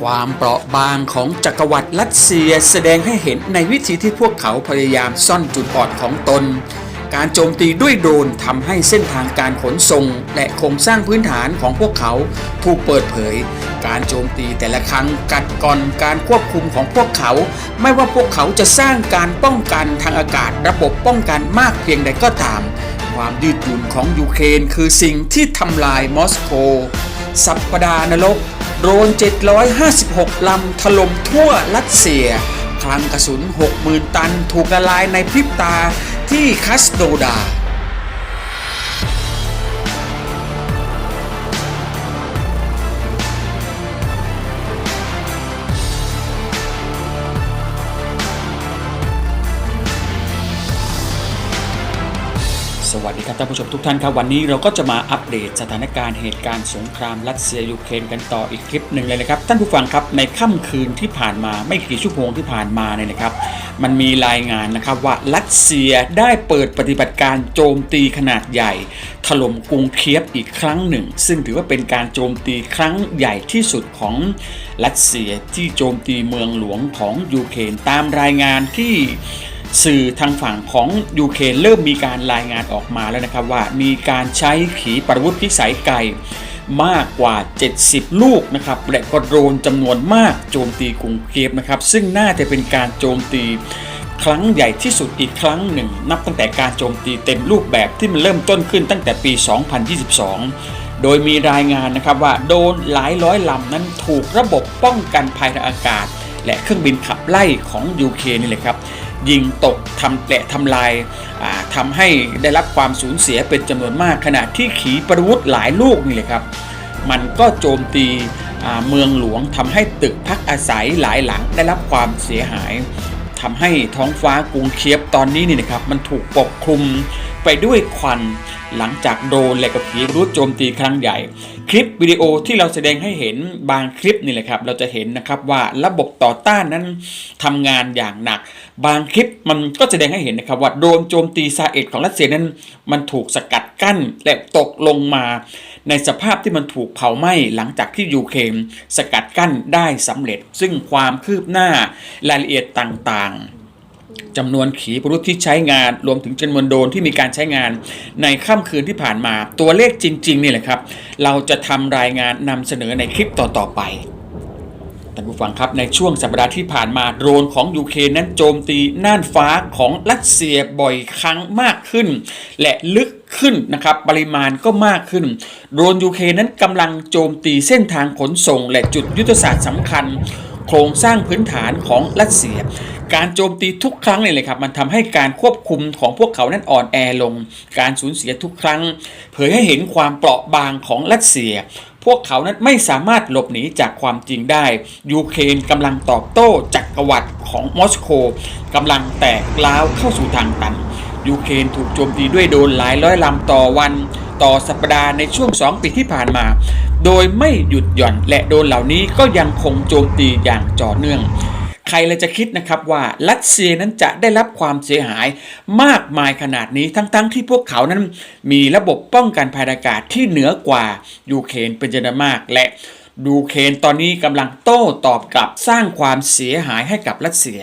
ความเปราะบางของจักรวรรดิรัสเซียแสดงให้เห็นในวิธีที่พวกเขาพยายามซ่อนจุดอ่อนของตน การโจมตีด้วยโดรนทำให้เส้นทางการขนส่ง และโครงสร้างพื้นฐานของพวกเขาถูกเปิดเผย การโจมตีแต่ละครั้งกัดกร่อนการควบคุมของพวกเขา ไม่ว่าพวกเขาจะสร้างการป้องกันทางอากาศระบบป้องกันมากเพียงใดก็ตาม ความยืดหยุ่นของยูเครนคือสิ่งที่ทำลายมอสโก สัปดาห์นรกโดรน 756 ลำถล่มทั่วรัสเซีย คลังกระสุน 60,000 ตันถูกละลายในพริบตาที่คัสโดดา วัสดีครับท่านผู้ชมทุกท่านครับวันนี้เราก็จะมาอัปเดตสถานการณ์เหตุการณ์สงครามรัสเซียยูเครนกันต่ออีกคลิปหนึ่งเลยนะครับท่านผู้ฟังครับในค่ำคืนที่ผ่านมาไม่กี่ชั่วโมงที่ผ่านมาเนี่ยนะครับ มันมีรายงานนะครับว่ารัสเซียได้เปิดปฏิบัติการโจมตีขนาดใหญ่ ถล่มกรุงเคียฟอีกครั้งหนึ่ง ซึ่งถือว่าเป็นการโจมตีครั้งใหญ่ที่สุดของรัสเซียที่โจมตีเมืองหลวงของยูเครนตามรายงานที่ สื่อทางฝั่งของยูเครนเริ่มมีการรายงานออกมาแล้วนะครับว่ามีการใช้ขีปนาวุธพิสัยไกลมากกว่า 70 ลูกนะครับและก็โดรนจำนวนมากโจมตีกรุงเคียฟนะครับ ซึ่งน่าจะเป็นการโจมตีครั้งใหญ่ที่สุดอีกครั้งหนึ่ง นับตั้งแต่การโจมตีเต็มรูปแบบที่มันเริ่มต้นขึ้นตั้งแต่ปี 2022 โดยมีรายงานนะครับว่าโดนหลายร้อยลำนั้นถูกระบบป้องกันภัยทางอากาศ และเครื่องบินขับไล่ของยูเครนนี่แหละครับ ยิงตกทำแปะทำลายาทำให้ได้รับความสูญเสียเป็นจำนวนมาก ขณะที่ขีปนาวุธหลายลูกนี่เลยครับ มันก็โจมตีเมืองหลวงทำให้ตึกพักอาศัยหลายหลังได้รับความเสียหายทำให้ท้องฟ้ากรุงเคียบตอนนี้นี่นะครับมันถูกปกคลุม ไปด้วยควัน หลังจากโดนและก็ขีปนาวุธโจมตีครั้งใหญ่ คลิปวิดีโอที่เราแสดงให้เห็นบางคลิปนี่แหละครับ เราจะเห็นนะครับว่าระบบต่อต้านนั้นทำงานอย่างหนัก บางคลิปมันก็แสดงให้เห็นนะครับว่าโดนโจมตีซาเอ็ดของรัสเซียนั้น มันถูกสกัดกั้นและตกลงมา ในสภาพที่มันถูกเผาไหม้หลังจากที่ยูเครนสกัดกั้นได้สำเร็จ ซึ่งความคืบหน้ารายละเอียดต่างๆ จำนวนขีปนาวุธที่ใช้งานรวมถึงจำนวนโดรนที่มีการใช้งาน ในค่ำคืนที่ผ่านมา ตัวเลขจริงๆนี่แหละครับ เราจะทำรายงานนำเสนอในคลิปต่อๆไปท่านผู้ฟังครับในช่วงสัปดาห์ที่ผ่านมาโดรนของยูเครนนั้นโจมตีน่านฟ้าของรัสเซียบ่อยครั้งมากขึ้น และลึกขึ้นนะครับปริมาณก็มากขึ้น โดรนยูเครนนั้นกำลังโจมตีเส้นทางขนส่ง และจุดยุทธศาสตร์สำคัญ โครงสร้างพื้นฐานของรัสเซีย การโจมตีทุกครั้งเนี่ยเลยครับมันทำให้การควบคุมของพวกเขานั้นอ่อนแอลง การสูญเสียทุกครั้ง เผยให้เห็นความเปราะบางของรัสเซีย พวกเขานั้นไม่สามารถหลบหนีจากความจริงได้ ยูเครนกำลังตอบโต้จักรวรรดิของมอสโกกำลังแตกล้าวเข้าสู่ทางตันยูเครนถูกโจมตีด้วยโดนหลายร้อยลำต่อวัน ต่อสัปดาห์ในช่วง 2 ปีที่ผ่านมา โดยไม่หยุดหย่อนและโดนเหล่านี้ก็ยังคงโจมตีอย่างต่อเนื่อง ใครเลยจะคิดนะครับว่ารัสเซียนั้นจะได้รับความเสียหายมากมายขนาดนี้ทั้งๆทที่พวกเขานั้นมีระบบป้องกันภัยอากาศที่เหนือกว่ายูเครนเป็นจำนวนมากและยูเครนตอนนี้กำลังโต้ตอบกลับสร้างความเสียหายให้กับรัสเซีย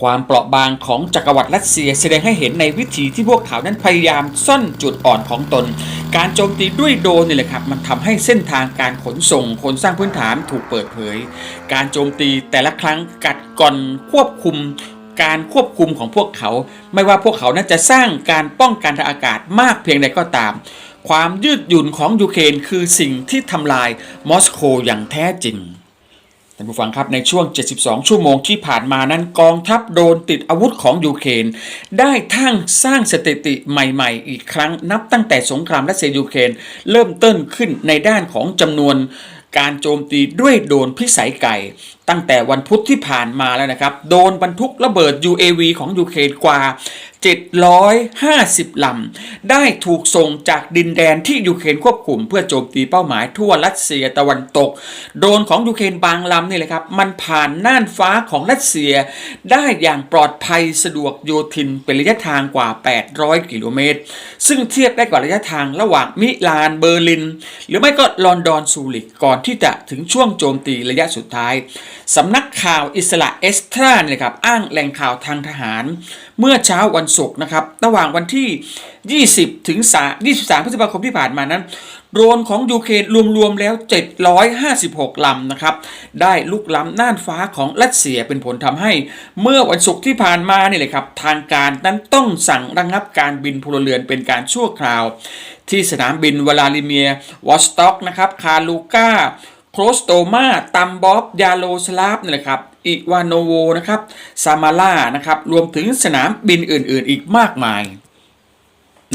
ความเปราะบางของจักรวรรดิรัสเซียแสดงให้เห็นในวิธีที่พวกเขานั้นพยายามซ่อนจุดอ่อนของตน การโจมตีด้วยโดรนนี่แหละครับมันทำให้เส้นทางการขนส่งขนสร้างพื้นฐานถูกเปิดเผย การโจมตีแต่ละครั้งกัดก่อนควบคุมการควบคุมของพวกเขา ไม่ว่าพวกเขานั้นจะสร้างการป้องกันทางอากาศมากเพียงใดก็ตาม ความยืดหยุ่นของยูเครนคือสิ่งที่ทำลายมอสโกอย่างแท้จริง ท่านผู้ฟังครับในช่วง 72 ชั่วโมงที่ผ่านมานั้นกองทัพโดนติดอาวุธของยูเครนได้ทั้งสร้างสถิติใหม่ๆ อีกครั้งนับตั้งแต่สงครามรัสเซียยูเครนเริ่มต้นขึ้นในด้านของจำนวนการโจมตีด้วยโดรนพิสัยไก่ ตั้งแต่วันพุธที่ผ่านมาแล้วนะครับ โดนบรรทุกระเบิด UAV ของยูเครนกว่า 750 ลำ ได้ถูกส่งจากดินแดนที่ยูเครนควบคุม เพื่อโจมตีเป้าหมายทั่วรัสเซียตะวันตก โดนของยูเครนบางลำนี่แหละครับ มันผ่านน่านฟ้าของรัสเซีย ได้อย่างปลอดภัยสะดวกโยธินเป็นระยะทางกว่า 800 กิโลเมตร ซึ่งเทียบได้กับระยะทางระหว่างมิลานเบอร์ลิน หรือไม่ก็ลอนดอนซูริกก่อนที่จะถึงช่วงโจมตีระยะสุดท้ายสำนักข่าวอิสระเอสตราเนี่ยครับอ้างแหล่งข่าวทางทหาร เมื่อเช้าวันศุกร์นะครับระหว่างวันที่ 20 ถึง 23 พฤษภาคมที่ผ่านมานั้น โดรนของยูเครนรวมๆแล้ว 756 ลำนะครับ ได้ลุกล้ำน่านฟ้าของรัสเซียเป็นผลทำให้ เมื่อวันศุกร์ที่ผ่านมาเนี่ยเลยครับ ทางการนั้นต้องสั่งระงงับการบินพลเรือนเป็นการชั่วคราว ที่สนามบินวลาดิเมียร์วอสต็อกนะครับคาลูกา โครสโตมาตัมบอบยาโลสลาฟนี่แหละครับอิวานโนโวนะครับซามาล่านะครับรวมถึงสนามบินอื่นๆ อีกมากมาย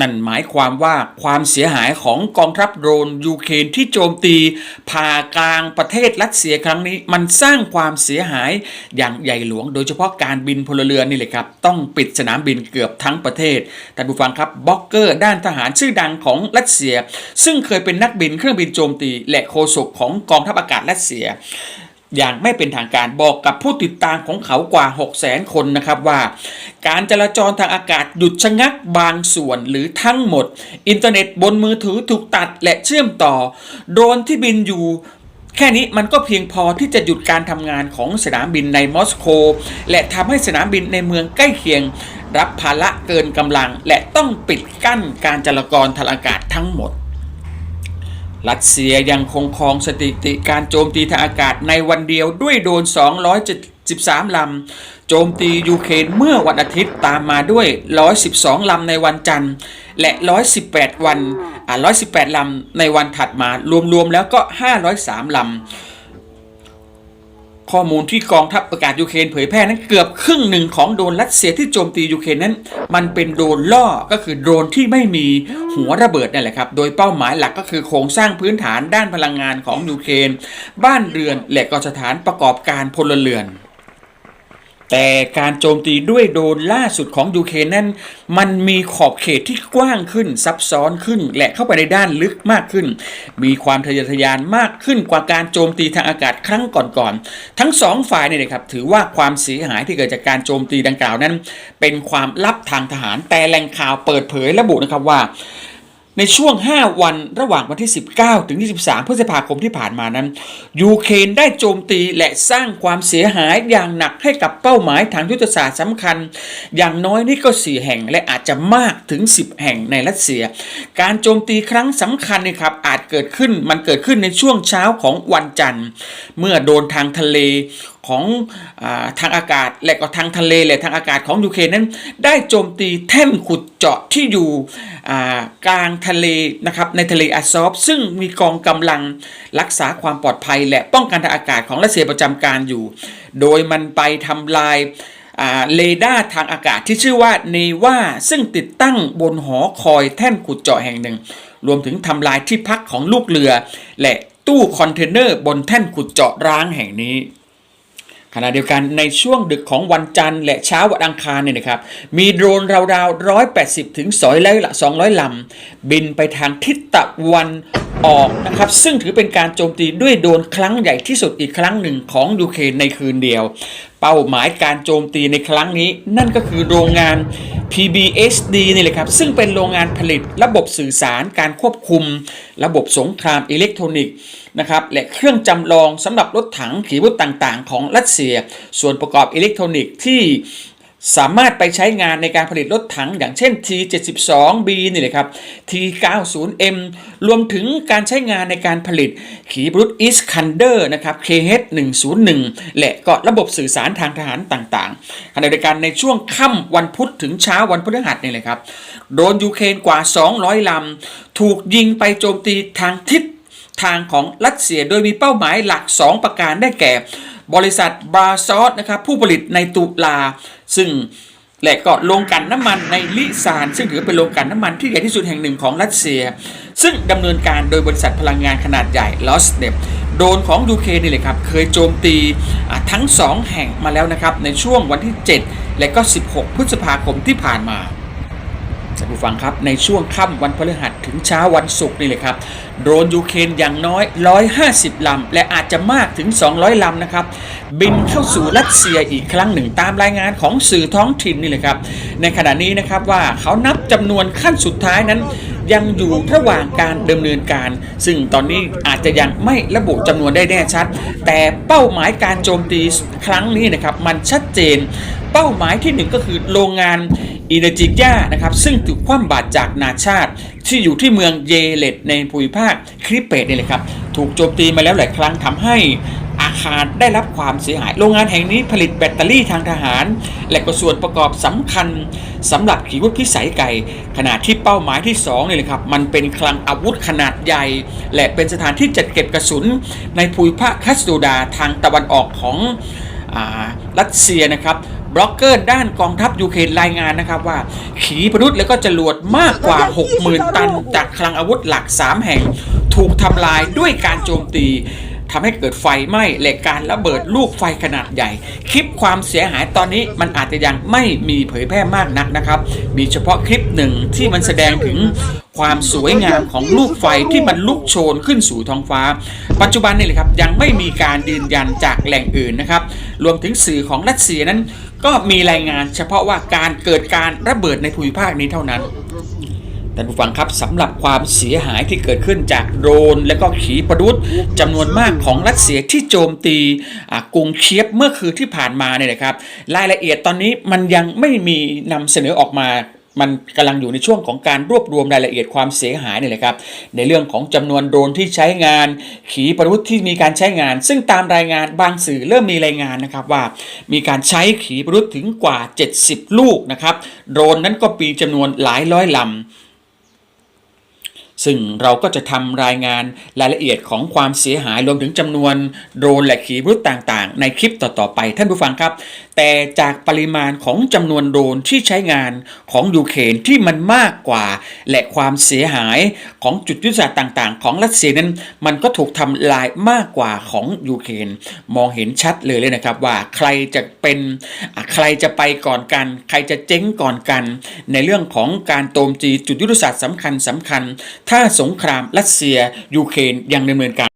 นั่นหมายความว่าความเสียหายของกองทัพโดรนยูเครนที่โจมตีผ่ากลางประเทศรัสเซียครั้งนี้ มันสร้างความเสียหายอย่างใหญ่หลวง โดยเฉพาะการบินพลเรือนนี่เลยครับ ต้องปิดสนามบินเกือบทั้งประเทศท่านผู้ฟังครับบล็อกเกอร์ด้านทหารชื่อดังของรัสเซีย ซึ่งเคยเป็นนักบินเครื่องบินโจมตีและโฆษกของกองทัพอากาศรัสเซีย อย่างไม่เป็นทางการบอกกับผู้ติดตามของเขากว่า 6 0แสนคนนะครับว่า การจราจรทางอากาศหยุดชะงักบางส่วนหรือทั้งหมด อินเทอร์เน็ตบนมือถือถูกตัดและเชื่อมต่อ โดรนที่บินอยู่แค่นี้มันก็เพียงพอที่จะหยุดการทำงานของสนามบินในมอสโก และทำให้สนามบินในเมืองใกล้เคียง รับภาระเกินกำลัง และต้องปิดกั้นการจราจรทางอากาศทั้งหมด รัสเซียยังคงครองสถิติการโจมตีทางอากาศในวันเดียวด้วยโดน 273 ลำ โจมตียูเครนเมื่อวันอาทิตย์ตามมาด้วย 112 ลำในวันจันทร์ และ 118 วันอ่า118 ลำในวันถัดมารวมๆแล้วก็ 503 ลำ ข้อมูลที่กองทัพอากาศยูเครนเผยแพร่นั้นเกือบครึ่งหนึ่งของโดนรัสเซียที่โจมตียูเครนนั้น มันเป็นโดนล่อก็คือโดนที่ไม่มีหัวระเบิดนั่นแหละครับ โดยเป้าหมายหลักก็คือโครงสร้างพื้นฐานด้านพลังงานของยูเครน บ้านเรือนและก็สถานประกอบการพลเรือน แต่การโจมตีด้วยโดรนล่าสุดของยูเครนนั้นมันมีขอบเขตที่กว้างขึ้นซับซ้อนขึ้น และเข้าไปในด้านลึกมากขึ้น มีความทะเยอทะยานมากขึ้นกว่าการโจมตีทางอากาศครั้งก่อนๆทั้งสองฝ่ายเนี่ยนะครับถือว่าความเสียหายที่เกิดจากการโจมตีดังกล่าวนั้น เป็นความลับทางทหารแต่แหล่งข่าวเปิดเผยระบุนะครับว่า ในช่วง 5 วันระหว่างวันที่ 19 ถึง 23 พฤษภาคมที่ผ่านมานั้น ยูเครนได้โจมตีและสร้างความเสียหายอย่างหนักให้กับเป้าหมายทางยุทธศาสตร์สำคัญ อย่างน้อยนี่ก็ 4 แห่งและอาจจะมากถึง 10 แห่งในรัสเซีย การโจมตีครั้งสำคัญนี่ครับอาจเกิดขึ้นมันเกิดขึ้นในช่วงเช้าของวันจันทร์ เมื่อโดนทางทะเล ของอทางอากาศและก็ทางทะเลและทางอากาศของยูเครนนั้น ได้โจมตีแท่นขุดเจาะที่อยู่กลางทะเลนะครับในทะเลอาซอฟซึ่งมีกองกำลังรักษาความปลอดภัย และป้องกันทางอากาศของรัสเซียประจำการอยู่ โดยมันไปทำลายเรดาร์ทางอากาศที่ชื่อว่าเนวาซึ่งติดตั้งบนหอคอยแท่นขุดเจาะแห่งหนึ่ง รวมถึงทำลายที่พักของลูกเรือ และตู้คอนเทนเนอร์บนแท่นขุดเจาะร้างแห่งนี้ ขณะเดียวกันในช่วงดึกของวันจันทร์และเช้าวันอังคารเนี่ยนะครับ มีโดรนราวๆ180ถึง200ละ200ลำ บินไปทางทิศตะวันออกนะครับ ซึ่งถือเป็นการโจมตีด้วยโดรนครั้งใหญ่ที่สุดอีกครั้งหนึ่งของยูเครนในคืนเดียว เป้าหมายการโจมตีในครั้งนี้ นั่นก็คือโรงงาน PBSD นี่แหละครับ ซึ่งเป็นโรงงานผลิตระบบสื่อสารการควบคุม ระบบสงครามอิเล็กทรอนิกส์ นะครับและเครื่องจำลองสำหรับรถถังขีปนาวุธต่างๆ ของรัสเซีย ส่วนประกอบอิเล็กทรอนิกส์ที่สามารถไปใช้งานในการผลิตรถถังอย่างเช่น T72B นี่เลยครับ T90M รวมถึงการใช้งานในการผลิตขีปนาวุธอิสคันเดอร์นะครับ KH101 และก็ระบบสื่อสารทางทหารต่างๆขณะเดียวกันในช่วงค่ำวันพุธถึงเช้าวันพฤหัสนี่เลยครับ โดนยูเครนกว่า 200 ลำ ถูกยิงไปโจมตีทางทิศ ทางของรัสเซียโดยมีเป้าหมายหลัก 2 ประการได้แก่ บริษัทบราซอสนะครับผู้ผลิตในตุลา ซึ่งและก็โรงกลันน้ำมันในลิซาน ซึ่งถือเป็นโรงกลันน้ำมันที่ใหญ่ที่สุดแห่งหนึ่งของรัสเซีย ซึ่งดำเนินการโดยบริษัทพลังงานขนาดใหญ่ l o s n e p โดนของยูเคนี่เลยครับ เคยโจมตีทั้ง 2 แห่งมาแล้วนะครับ ในช่วงวันที่ 7 และก็ 16 พฤษภาคมที่ผ่านมา ท่านผู้ฟังครับในช่วงค่ำวันพฤหัสถึงเช้าวันศุกร์นี่เลยครับโดรนยูเครนอย่างน้อย 150 ลำ และอาจจะมากถึง 200 ลำนะครับ บินเข้าสู่รัสเซียอีกครั้งหนึ่งตามรายงานของสื่อท้องถิ่นนี่เลยครับ ในขณะนี้นะครับว่าเขานับจำนวนขั้นสุดท้ายนั้น ยังอยู่ระหว่างการดำเนินการ ซึ่งตอนนี้อาจจะยังไม่ระบุจำนวนได้แน่ชัด แต่เป้าหมายการโจมตีครั้งนี้นะครับมันชัดเจน เป้าหมายที่หนึ่งก็คือโรงงาน อินจิก้านะครับซึ่งถูกคว่ำบาตรจากนาชาติ ที่อยู่ที่เมืองเยเลตในภูมิภาคคริปเปตนี่แหละครับ ถูกโจมตีมาแล้วหลายครั้งทำให้อาคารได้รับความเสียหาย โรงงานแห่งนี้ผลิตแบตเตอรี่ทางทหาร และก็ส่วนประกอบสำคัญสำหรับขีวุธพิสัยไกลขณะที่เป้าหมายที่2นี่แหละครับ มันเป็นคลังอาวุธขนาดใหญ่ และเป็นสถานที่จัดเก็บกระสุน ในภูมิภาคคัสโดดาทางตะวันออกของอรัสเซียนะครับ บล็อกเกอร์ด้านกองทัพยูเครนรายงานนะครับว่า ขีปนาวุธและก็จรวดมากกว่า 60,000 ตัน จากคลังอาวุธหลัก 3 แห่ง ถูกทำลายด้วยการโจมตีทำให้เกิดไฟไหม้และการระเบิดลูกไฟขนาดใหญ่ คลิปความเสียหายตอนนี้มันอาจจะยังไม่มีเผยแพร่มากนักนะครับ มีเฉพาะคลิปหนึ่งที่มันแสดงถึง ความสวยงามของลูกไฟที่มันลุกโชนขึ้นสู่ท้องฟ้า ปัจจุบันนี่เลยครับยังไม่มีการยืนยันจากแหล่งอื่นนะครับ รวมถึงสื่อของรัสเซียนั้น ก็มีรายงานเฉพาะว่าการเกิดการระเบิดในภูมิภาคนี้เท่านั้นท่านผู้ฟังครับสำหรับความเสียหายที่เกิดขึ้นจากโดรน และก็ขีปนาวุธจำนวนมากของรัสเซียที่โจมตีกรุงเคียฟเมื่อคืนที่ผ่านมาเนี่ยนะครับ รายละเอียดตอนนี้มันยังไม่มีนำเสนอออกมา มันกำลังอยู่ในช่วงของการรวบรวมรายละเอียดความเสียหายเนี่ยแหละครับ ในเรื่องของจำนวนโดรนที่ใช้งาน ขีปนาวุธที่มีการใช้งาน ซึ่งตามรายงานบางสื่อเริ่มมีรายงานนะครับว่า มีการใช้ขีปนาวุธถึงกว่า 70 ลูกนะครับ โดรนนั้นก็ปีจำนวนหลายร้อยลำซึ่งเราก็จะทำรายงานรายละเอียดของความเสียหายรวมถึงจำนวนโดรนและขีปนาวุธต่างๆ ในคลิปต่อๆไปท่านผู้ฟังครับ แต่จากปริมาณของจำนวนโดรนที่ใช้งานของยูเครนที่มันมากกว่า และความเสียหายของจุดยุทธศาสตร์ต่างๆ ของรัสเซียนั้น มันก็ถูกทำลายมากกว่าของยูเครนมองเห็นชัดเลยเลยนะครับว่าใครจะเป็นใครจะไปก่อนกัน ใครจะเจ๊งก่อนกัน ในเรื่องของการโจมตีจุดยุทธศาสตร์สำคัญสำคัญ ถ้าสงครามรัสเซียยูเครนยังดำเนินการ